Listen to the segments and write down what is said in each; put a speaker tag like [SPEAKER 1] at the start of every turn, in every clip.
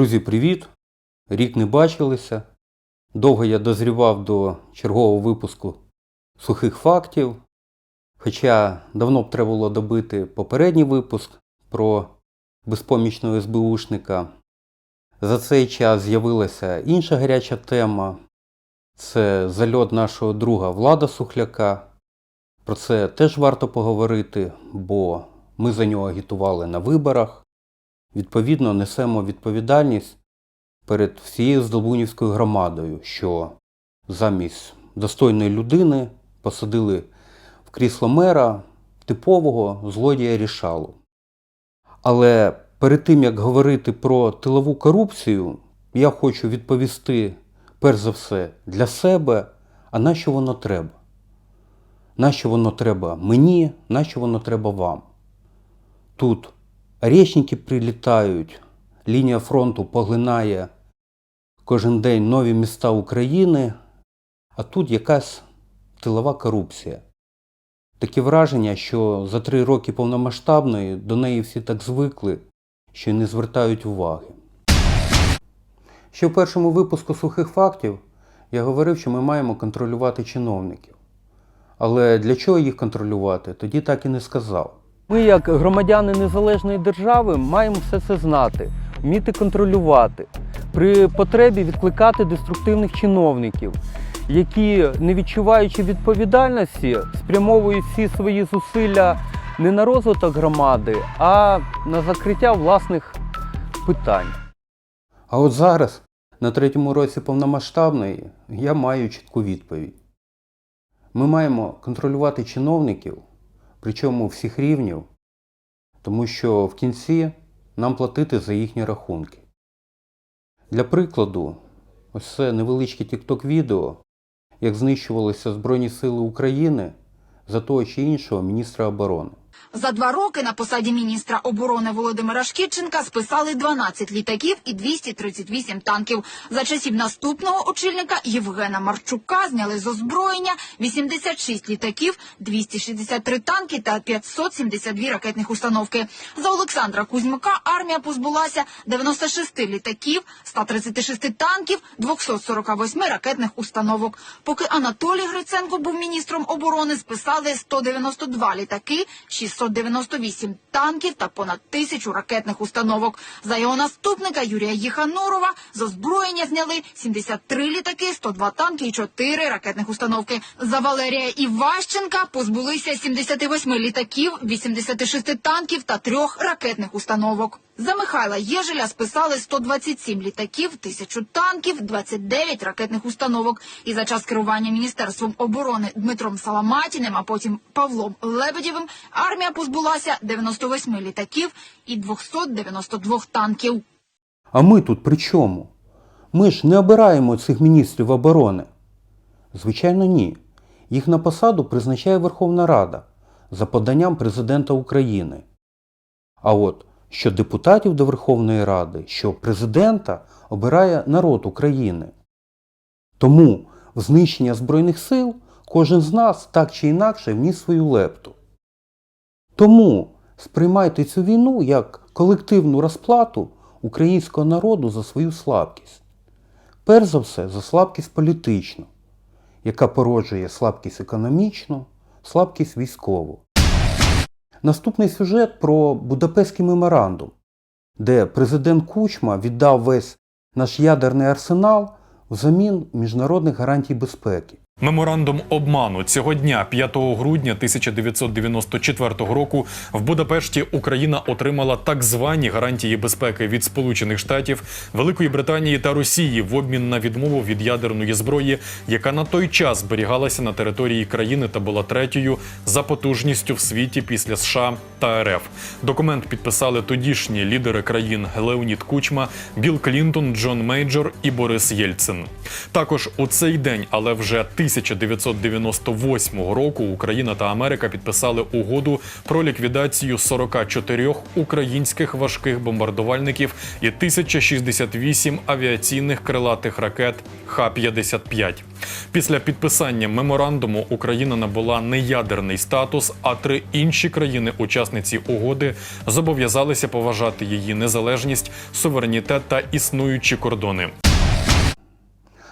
[SPEAKER 1] Друзі, привіт! Рік не бачилися. Довго я дозрівав до чергового випуску сухих фактів. Хоча давно б треба було добити попередній випуск про безпомічного СБУшника. За цей час з'явилася інша гаряча тема. Це зальот нашого друга Влада Сухляка. Про це теж варто поговорити, бо ми за нього агітували на виборах. Відповідно, несемо відповідальність перед всією Здолбунівською громадою, що замість достойної людини посадили в крісло мера типового злодія рішалу. Але перед тим як говорити про тилову корупцію, я хочу відповісти перш за все для себе, а на що воно треба? Нащо воно треба мені, нащо воно треба вам? Тут речники прилітають, лінія фронту поглинає кожен день нові міста України, а тут якась тилова корупція. Таке враження, що за три роки повномасштабної до неї всі так звикли, що й не звертають уваги. Ще в першому випуску сухих фактів я говорив, що ми маємо контролювати чиновників. Але для чого їх контролювати, тоді так і не сказав.
[SPEAKER 2] Ми, як громадяни незалежної держави, маємо все це знати, вміти контролювати, при потребі відкликати деструктивних чиновників, які, не відчуваючи відповідальності, спрямовують всі свої зусилля не на розвиток громади, а на закриття власних питань.
[SPEAKER 1] А от зараз, на третьому році повномасштабної, я маю чітку відповідь. Ми маємо контролювати чиновників, причому всіх рівнів, тому що в кінці нам платити за їхні рахунки. Для прикладу, ось це невеличке тікток відео, як знищувалися Збройні Сили України за того чи іншого міністра оборони.
[SPEAKER 3] За два роки на посаді міністра оборони Володимира Шкірченка списали 12 літаків і 238 танків. За часів наступного очільника Євгена Марчука зняли з озброєння 86 літаків, 263 танки та 572 ракетних установки. За Олександра Кузьмика армія позбулася 96 літаків, 136 танків, 248 ракетних установок. Поки Анатолій Гриценко був міністром оборони, списали 192 літаки, 698 танків та понад тисячу ракетних установок. За його наступника Юрія Єханурова з озброєння зняли 73 літаки, 102 танки і 4 ракетних установки. За Валерія Іващенка позбулися 78 літаків, 86 танків та трьох ракетних установок. За Михайла Єжеля списали 127 літаків, 1000 танків, 29 ракетних установок. І за час керування Міністерством оборони Дмитром Саламатіним, а потім Павлом Лебедєвим, армія позбулася 98 літаків і 292 танків.
[SPEAKER 1] А ми тут при чому? Ми ж не обираємо цих міністрів оборони. Звичайно, ні. Їх на посаду призначає Верховна Рада за поданням президента України. А от що депутатів до Верховної Ради, що президента обирає народ України. Тому в знищення Збройних сил кожен з нас так чи інакше вніс свою лепту. Тому сприймайте цю війну як колективну розплату українського народу за свою слабкість. Перш за все, за слабкість політичну, яка породжує слабкість економічну, слабкість військову. Наступний сюжет про Будапештський меморандум, де президент Кучма віддав весь наш ядерний арсенал взамін міжнародних гарантій безпеки.
[SPEAKER 4] Меморандум обману цього дня, 5 грудня 1994 року, в Будапешті Україна отримала так звані гарантії безпеки від Сполучених Штатів, Великої Британії та Росії в обмін на відмову від ядерної зброї, яка на той час зберігалася на території країни та була третьою за потужністю в світі після США та РФ. Документ підписали тодішні лідери країн Леонід Кучма, Білл Клінтон, Джон Мейджор і Борис Єльцин. Також у цей день, але вже 1998 року Україна та Америка підписали угоду про ліквідацію 44 українських важких бомбардувальників і 1068 авіаційних крилатих ракет Х-55. Після підписання меморандуму Україна набула неядерний статус, а три інші країни-учасниці угоди зобов'язалися поважати її незалежність, суверенітет та існуючі кордони.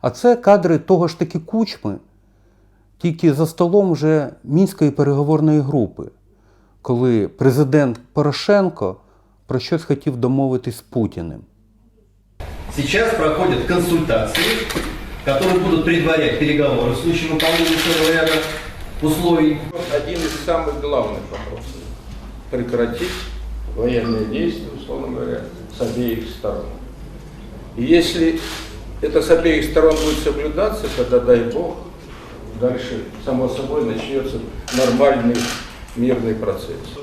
[SPEAKER 1] А це кадри того ж таки кучми, тільки за столом вже мінської переговорної групи, коли президент Порошенко про щось хотів домовитись з Путіним.
[SPEAKER 5] Сейчас проходят консультации, которые будут предварять переговоры в случае выполнения целого ряда условий.
[SPEAKER 6] Один из самых главных вопросов – прекратить военные действия, условно говоря, с обеих сторон. И если это с обеих сторон будет соблюдаться, тогда, дай Бог, дальше, само собой, начнется нормальный мирный процесс.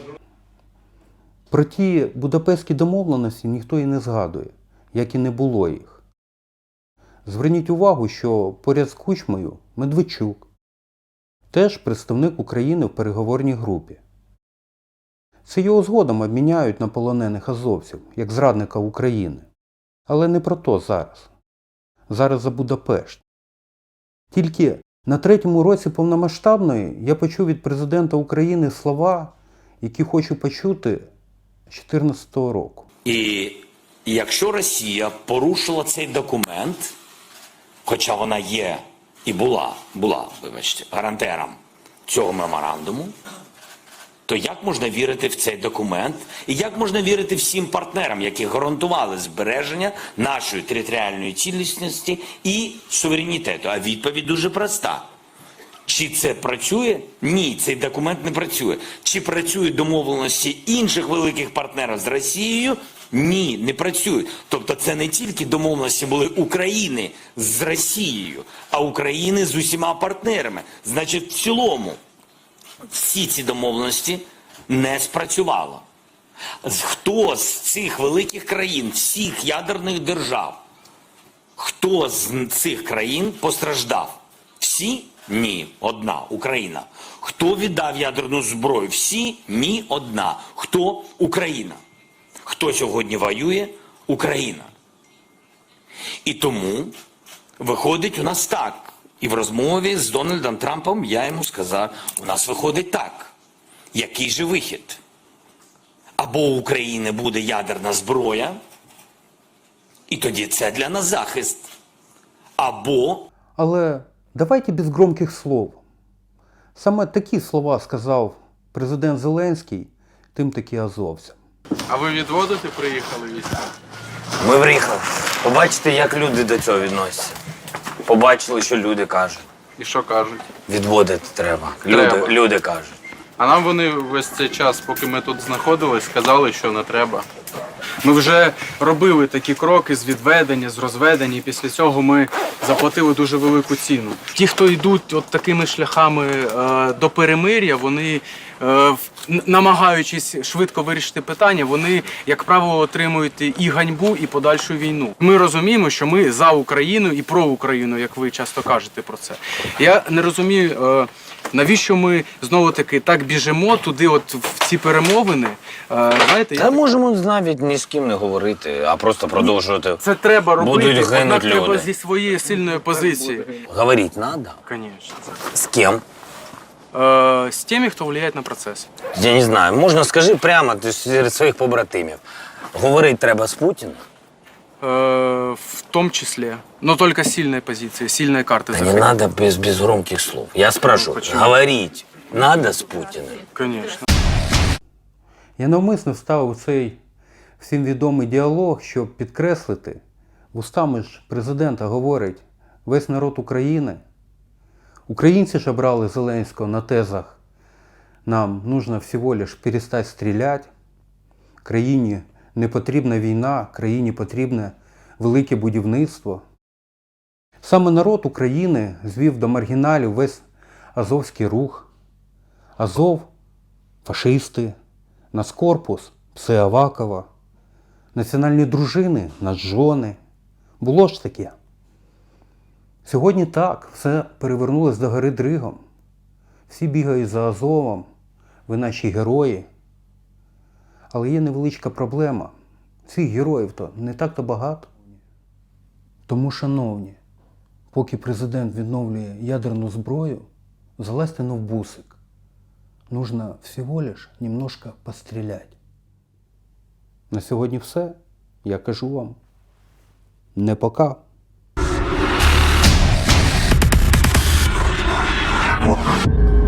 [SPEAKER 1] Про ті Будапештські домовленості ніхто і не згадує, як і не було їх. Зверніть увагу, що поряд з кучмою Медведчук, теж представник України в переговорній групі. Це його згодом обміняють на полонених азовців, як зрадника України. Але не про то зараз. Зараз за Будапешт. Тільки на третьому році повномасштабної я почув від президента України слова, які хочу почути 2014 року.
[SPEAKER 7] І якщо Росія порушила цей документ, хоча вона є і була, була, вибачте, гарантером цього меморандуму, то як можна вірити в цей документ? І як можна вірити всім партнерам, які гарантували збереження нашої територіальної цілісності і суверенітету? А відповідь дуже проста. Чи це працює? Ні, цей документ не працює. Чи працюють домовленості інших великих партнерів з Росією? Ні, не працюють. Тобто це не тільки домовленості були України з Росією, а України з усіма партнерами. Значить, в цілому всі ці домовленості не спрацювало. Хто з цих великих країн, всіх ядерних держав, Хто з цих країн постраждав? Всі? Ні, одна Україна. Хто віддав ядерну зброю? Всі? Ні, одна. Хто Україна? Хто сьогодні воює? Україна. І тому виходить у нас так. І в розмові з Дональдом Трампом я йому сказав: у нас виходить так. Який же вихід? Або у України буде ядерна зброя, і тоді це для нас захист. Або
[SPEAKER 1] Але давайте без громких слов. Саме такі слова сказав президент Зеленський тим таки азовцям.
[SPEAKER 8] А ви відводити приїхали війська?
[SPEAKER 9] Ми приїхали. Побачите, як люди до цього відносяться. Побачили, що люди кажуть.
[SPEAKER 8] І що кажуть?
[SPEAKER 9] Відводити треба. Люди, люди кажуть.
[SPEAKER 8] А нам вони весь цей час, поки ми тут знаходились, сказали, що не треба. Ми вже робили такі кроки з відведення, з розведення, і після цього ми заплатили дуже велику ціну. Ті, хто йдуть от такими шляхами е, до перемир'я, вони, е, намагаючись швидко вирішити питання, вони, як правило, отримують і ганьбу, і подальшу війну. Ми розуміємо, що ми за Україну і про Україну, як ви часто кажете про це. Я не розумію. Е, Навіщо ми знову таки так біжимо туди, от в ці перемовини? Е, знаєте,
[SPEAKER 9] Та
[SPEAKER 8] я
[SPEAKER 9] можемо навіть ні з ким не говорити, а просто продовжувати.
[SPEAKER 8] це треба робити,
[SPEAKER 9] Будуть
[SPEAKER 8] однак
[SPEAKER 9] гинуть
[SPEAKER 8] треба
[SPEAKER 9] люди.
[SPEAKER 8] зі своєї сильної позиції.
[SPEAKER 9] Говорити треба.
[SPEAKER 8] Звісно.
[SPEAKER 9] З ким?
[SPEAKER 8] Е, з тими, хто впливає на процес.
[SPEAKER 9] Я не знаю. Можна скажи прямо ти серед своїх побратимів. Говорити треба з Путіним.
[SPEAKER 8] Е, в тому числі, но тільки з сильної позиції, сильної карти
[SPEAKER 9] Та не
[SPEAKER 8] захистити.
[SPEAKER 9] треба без, без громких слов. Я спрашиваю,
[SPEAKER 8] почему?
[SPEAKER 9] говорить надо з Путіним?
[SPEAKER 8] Звісно.
[SPEAKER 1] Я навмисно вставив цей всім відомий діалог, щоб підкреслити, вустами ж президента говорить весь народ України. Українці ж обрали Зеленського на тезах нам нужно всього лиш перестати стріляти, країні не потрібна війна, країні потрібне велике будівництво. Саме народ України звів до маргіналів весь азовський рух. Азов фашисти, Нацкорпус пси Авакова, національні дружини, нацжони. Було ж таке. Сьогодні так, все перевернулось до гори дригом. Всі бігають за Азовом, ви наші герої. Але є невеличка проблема. Цих героїв то не так-то багато. Тому, шановні, поки президент відновлює ядерну зброю, залазьте на в бусик. Нужно всего лишь немножко пострілять. На сьогодні все. Я кажу вам. Не пока.
[SPEAKER 10] Thank